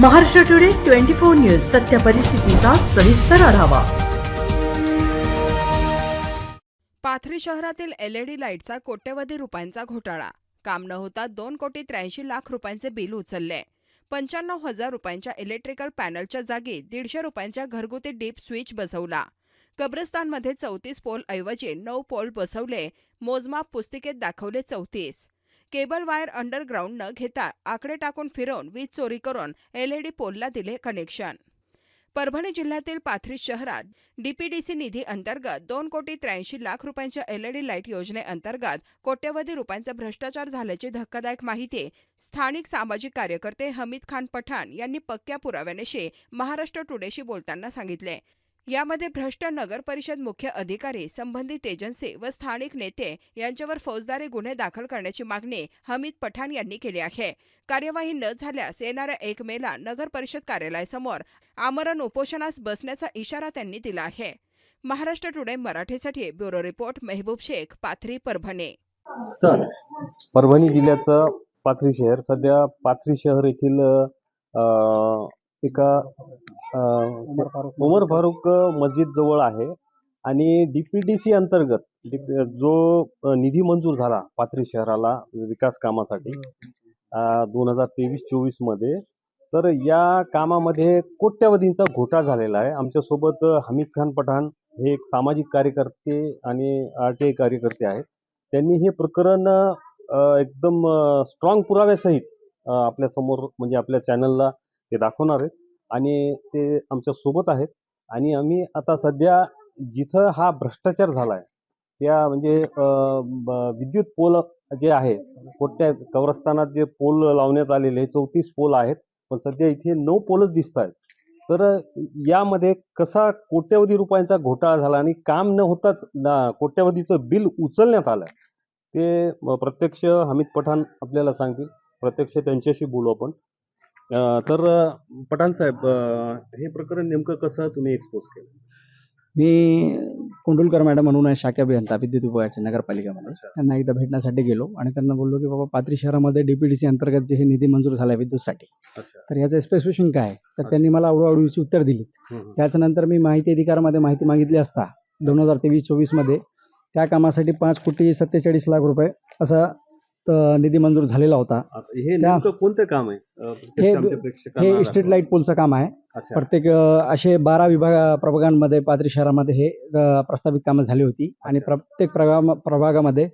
Maharashtra today twenty four news सत्य परिस्थितीचा सविस्तर आढावा. पाथरी शहरातील एलईडी लाईटचा कोट्यवधी रुपयांचा घोटाळा. काम न होता दोन कोटी त्र्याऐंशी लाख रुपयांचे बिल उचलले. पंच्याण्णव हजार रुपयांच्या इलेक्ट्रिकल पॅनलच्या जागी दीडशे रुपयांच्या घरगुती डीप स्विच बसवला. कब्रस्तानमध्ये चौतीस पोल ऐवजी नऊ पोल बसवले. मोजमाप पुस्तिकेत दाखवले चौतीस. केबल वायर अंडरग्राऊंड न घेता आकडे टाकून फिरवून वीज चोरी करून एलईडी पोलला दिले कनेक्शन. परभणी जिल्ह्यातील पाथरी शहरात डीपीडीसी निधी अंतर्गत दोन कोटी त्र्याऐंशी लाख रुपयांच्या एलईडी लाइट योजनेअंतर्गत कोट्यवधी रुपयांचा भ्रष्टाचार झाल्याची धक्कादायक माहिती स्थानिक सामाजिक कार्यकर्ते हमीद खान पठाण यांनी पक्क्या पुराव्यानिशी महाराष्ट्र टुडेशी बोलताना सांगितले. यामध्ये भ्रष्ट नगर परिषद मुख्य अधिकारी संबंधित एजन्सी व स्थानिक नेते यांच्यावर फौजदारी गुन्हे दाखल करण्याची मागणी हमीद पठाण यांनी केली आहे. कार्यवाही न झाल्यास येणाऱ्या एक मेला नगर परिषद कार्यालयासमोर आमरण उपोषणास बसण्याचा इशारा त्यांनी दिला आहे. महाराष्ट्र टुडे मराठीसाठी ब्युरो रिपोर्ट मेहबूब शेख पाथरी परभणी. तर परभणी जिल्ह्याचं पाथरी शहर सध्या पाथरी शहर येथील एका उमर फारुक मस्जिद जवळ. आहे आणि डीपीडीसी अंतर्गत जो निधी मंजूर झाला पाथरी शहराला विकास कामासाठी दोन हजार तेवीस चोवीसमध्ये तर या कामामध्ये कोट्यवधींचा घोटाळा झालेला आहे. आमच्यासोबत हमीद खान पठाण हे एक सामाजिक कार्यकर्ते आणि आर टी आय कार्यकर्ते आहेत. त्यांनी हे प्रकरण एकदम स्ट्रॉंग पुराव्यासहित आपल्यासमोर म्हणजे आपल्या चॅनलला ते दाखवणार आहेत. आणि ते आमच्यासोबत आहेत. आणि आम्ही आता सध्या जिथं हा भ्रष्टाचार झाला आहे त्या म्हणजे ब- विद्युत पोल जे आहे कोट्या कवरस्थानात जे पोल लावण्यात आलेले चौतीस पोल आहेत पण सध्या इथे नऊ पोलच दिसत आहेत. तर यामध्ये कसा कोट्यवधी रुपयांचा घोटाळा झाला आणि काम न होताच ना- कोट्यवधीचं बिल उचलण्यात आलं ते प्रत्यक्ष हमीद पठाण आपल्याला सांगतील. प्रत्यक्ष त्यांच्याशी बोलू आपण. तर पठाण साहेब हे प्रकरण नेमकं कसं तुम्ही एक्सपोज केलं मी कुंडुलकर मॅडम म्हणून आहे शाखा अभियंता विद्युत विभागाचे नगरपालिकेमध्ये. त्यांना एकदा भेटण्यासाठी गेलो आणि त्यांना बोललो की बाबा पाथरी शहरामध्ये डीपीडीसी अंतर्गत जे हे निधी मंजूर झाला आहे विद्युतसाठी तर याचं स्पेसिफिकेशन काय? तर त्यांनी मला आवडीची उत्तर दिली. त्याच्यानंतर मी माहिती अधिकारामध्ये माहिती मागितली असता दोन हजार तेवीस चोवीसमध्ये त्या कामासाठी पाच कोटी सत्तेचाळीस लाख रुपये असा निधी मंजूर झालेला होता. हे नेमकं कोणतं काम आहे? हे- हे स्ट्रीट. लाइट पोलचं काम आहे. प्रत्येक असे बारा विभाग प्रभागांमध्ये पाथरी शहरामध्ये हे अ, प्रस्तावित कामं झाली होती. आणि. प्रत्येक प्रभागा प्रभागामध्ये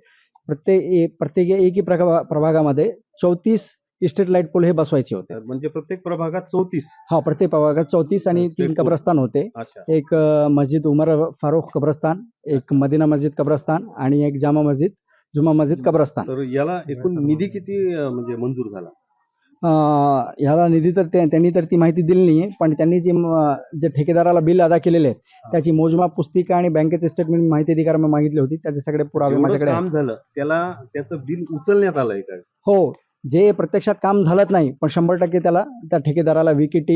प्रत्येक प्रत्येक एकी प्रभा प्रभागामध्ये चौतीस स्ट्रीट लाइट पोल हे बसवायचे होते. म्हणजे प्रत्येक प्रभागात चौतीस. हा प्रत्येक प्रभागात चौतीस आणि Street तीन pole. कब्रस्तान होते. अच्छा. एक अ, मस्जिद उमर फारुख कब्रस्तान एक मदिना मस्जिद कब्रस्तान आणि एक जामा मस्जिद जुमा मस्जिद कब्रस्तान. तर याला एकूण निधी किती अं, म्हणजे मंजूर झाला? अ, ह्याला निधी तर ते- त्यांनी तर ती माहिती दिली नाही पण त्यांनी जी म- जे ठेकेदाराला बिल अदा केलेले आहेत त्याची मोजमाप पुस्तिका आणि बँकेचे स्टेटमेंट माहिती अधिकाराला मागितले होती त्याचे सगळे पुरावे जेवढं माझ्याकडे आहेत. काम झालं त्याला त्याचं बिल उचलण्यात आलंय काय हो जे प्रत्यक्षात काम झालंच नाही पण शंभर टक्के त्याला त्या ठेकेदाराला विकेटी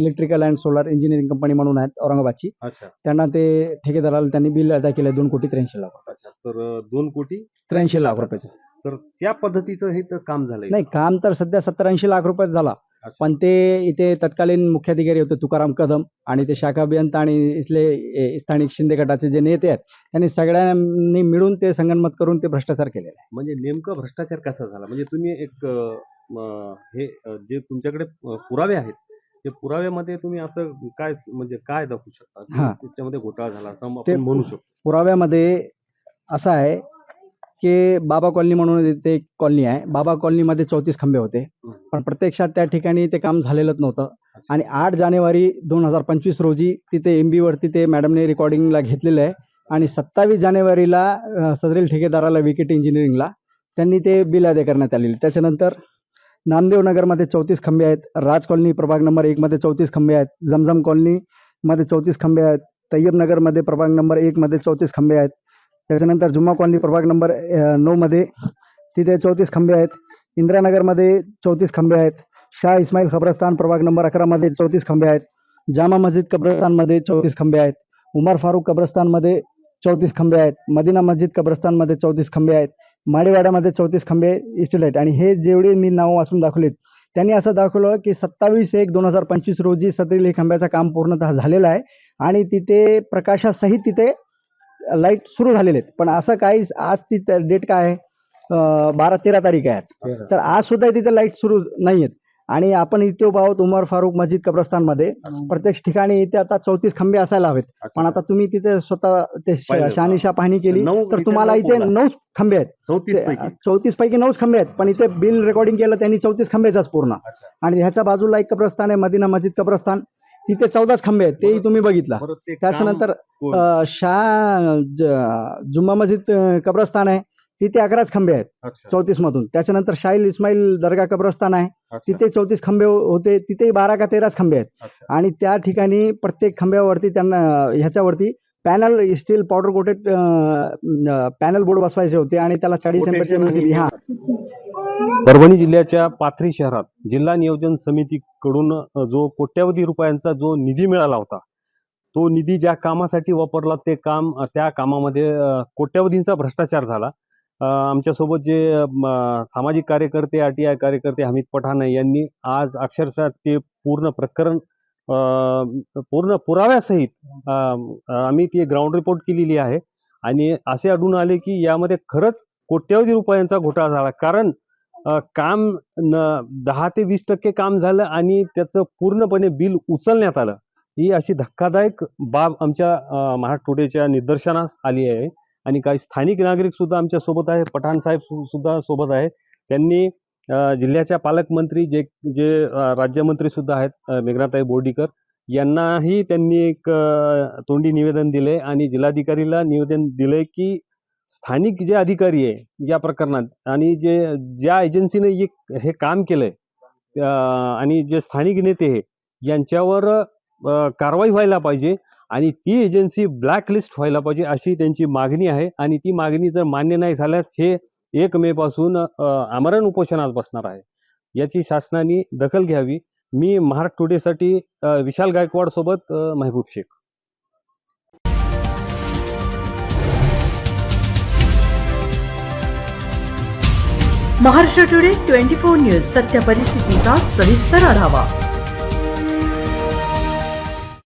electrical and solar engineering company म्हणून आहेत औरंगाबादची. अच्छा. त्यांना ते ठेकेदाराला त्यांनी बिल अदा केलं दोन कोटी त्र्याऐंशी लाख अच्छा तर दोन कोटी? त्र्याऐंशी लाख रुपयाचं. तर त्या पद्धतीचं हे तर काम झालंय. नाही काम तर सध्या सत्तर ऐंशी लाख रुपयात झाला. पण ते इथे तत्कालीन मुख्याधिकारी होते तुकाराम कदम आणि ते शाखा अभियंता आणि इथले ए, स्थानिक शिंदे गटाचे जे नेते आहेत त्यांनी सगळ्यांनी मिळून ते संगनमत करून ते भ्रष्टाचार केलेला आहे. म्हणजे नेमका भ्रष्टाचार कसा झाला? म्हणजे तुम्ही एक म, हे जे तुमच्याकडे पुरावे आहेत ते पुराव्यामध्ये तुम्ही असं काय म्हणजे काय दाखवू शकता? हा. त्याच्यामध्ये घोटाळा झाला असं ते- आपण म्हणू शकतो. पुराव्यामध्ये असं आहे की बाबा कॉलनी म्हणून इथे एक कॉलनी आहे. बाबा कॉलनीमध्ये चौतीस खंबे होते. पण प्रत्यक्षात त्या ठिकाणी ते काम झालेलंच नव्हतं. आणि आठ जानेवारी दोन हजार पंचवीस रोजी तिथे एम बीवरती ते मॅडमने रेकॉर्डिंगला घेतलेलं आहे. आणि सत्तावीस जानेवारीला सदरील ठेकेदाराला विकेट इंजिनिअरिंगला त्यांनी ते बिल अदा करण्यात आलेले त्याच्यानंतर नामदेव नगरमध्ये चौतीस खंबे आहेत. राज कॉलनी प्रभाग नंबर एकमध्ये चौतीस खंबे आहेत. जमजम कॉलनीमध्ये चौतीस खंबे आहेत. तय्यब नगरमध्ये प्रभाग नंबर एकमध्ये चौतीस खंबे आहेत. त्याच्यानंतर जुम्मा कॉलनी प्रभाग नंबर नऊमध्ये तिथे चौतीस खंबे आहेत. इंदिरानगरमध्ये चौतीस खंबे आहेत. शाह इस्माईल कब्रस्तान प्रभाग नंबर अकरामध्ये चौतीस खंबे आहेत. जामा मस्जिद कब्रस्तानमध्ये चौतीस खंबे आहेत. उमर फारूक कब्रस्तानमध्ये चौतीस खंबे आहेत. मदिना मस्जिद कब्रस्तानमध्ये चौतीस खंबे आहेत. माडेवाड्यामध्ये चौतीस खंबे इस्टेट आहेत. आणि हे जेवढे मी नावं वाचून दाखवलेत त्यांनी असं दाखवलं की सत्तावीस एक दोन हजार पंचवीस रोजी सदरील खांब्याचं काम पूर्णतः झालेलं आहे. आणि तिथे प्रकाशासहित तिथे लाइट सुरू झालेले आहेत. पण असं काही आज ती डेट काय आहे? बारा तेरा तारीख आहे आज. तर. आज सुद्धा तिथे लाइट सुरू नाही आहेत आणि आपण इथे उभा आहोत उमर फारूक मस्जिद कब्रस्तानमध्ये. प्रत्येक ठिकाणी इथे आता चौतीस खंबे असायला हवेत. पण आता तुम्ही तिथे स्वतः ते. शहानिशा पाहणी केली. नऊ- तर तुम्हाला नऊ इथे. नऊच खंबे आहेत. चौतीस पैकी. नऊच खंबे आहेत. पण इथे बिल रेकॉर्डिंग केलं त्यांनी चौतीस खंबेचाच पूर्ण. आणि ह्याच्या बाजूला एक कब्रस्तान आहे मदिना मस्जिद कब्रस्तान. तिथे चौदाच खंबे आहेत. तेही तुम्ही बघितला. त्याच्यानंतर शाह जुम्मा मस्जिद कब्रस्तान आहे. तिथे अकराच खंबे आहेत. चौतीस मधून. त्याच्यानंतर शाहील इस्माईल दर्गा कब्रस्तान आहे. तिथे चौतीस खंबे होते. तिथे बारा का तेराच खंबे आहेत. आणि त्या ठिकाणी प्रत्येक खांब्यावरती त्यांना ह्याच्यावरती panel steel powder coated panel board बसवायचे होते आणि त्याला चाळीस हा. परभणी जिल्ह्याच्या पाथरी शहरात जिल्हा नियोजन समितीकडून जो कोट्यावधी रुपयांचा जो निधी मिळाला होता तो निधी ज्या कामासाठी वापरला ते काम त्या कामामध्ये कोट्यावधींचा भ्रष्टाचार झाला. आमच्यासोबत जे सामाजिक कार्यकर्ते आर टी आय कार्यकर्ते हमीद पठाण यांनी आज अक्षरशः ते पूर्ण प्रकरण पूर्ण पुराव्यासहित आम्ही ती ग्राउंड रिपोर्ट केलेली आहे. आणि असे आढळून आले की यामध्ये खरंच कोट्यावधी रुपयांचा घोटाळा झाला. कारण काम न दहा ते वीस टक्के काम झालं आणि त्याचं पूर्णपणे बिल उचलण्यात आलं. ही अशी धक्कादायक बाब आमच्या महाराष्ट्र टुडेच्या निदर्शनास आली आहे. आणि काही स्थानिक नागरिक सुद्धा आमच्यासोबत आहे. पठाण साहेब सुद्धा सोबत आहे. त्यांनी जिल्ह्याच्या पालकमंत्री जे जे राज्यमंत्री सुद्धा आहेत मेघनाताई बोर्डीकर यांनाही त्यांनी एक तोंडी निवेदन दिले आणि जिल्हाधिकारीला निवेदन दिले की स्थानिक जे अधिकारी आहे या प्रकरणात आणि जे ज्या एजन्सीने हे हे काम केलंय आणि जे स्थानिक नेते आहे यांच्यावर कारवाई व्हायला पाहिजे. आणि ती एजन्सी ब्लॅकलिस्ट व्हायला पाहिजे अशी त्यांची मागणी आहे. आणि ती मागणी जर मान्य नाही झाल्यास हे एक मे पासून आमरण उपोषणात बसणार आहे. याची शासनाने दखल घ्यावी. मी महाराष्ट्र टुडेसाठी विशाल गायकवाड सोबत Mehboob Shaikh. Maharashtra today twenty four news सत्य परिस्थितीचा सविस्तर आढावा.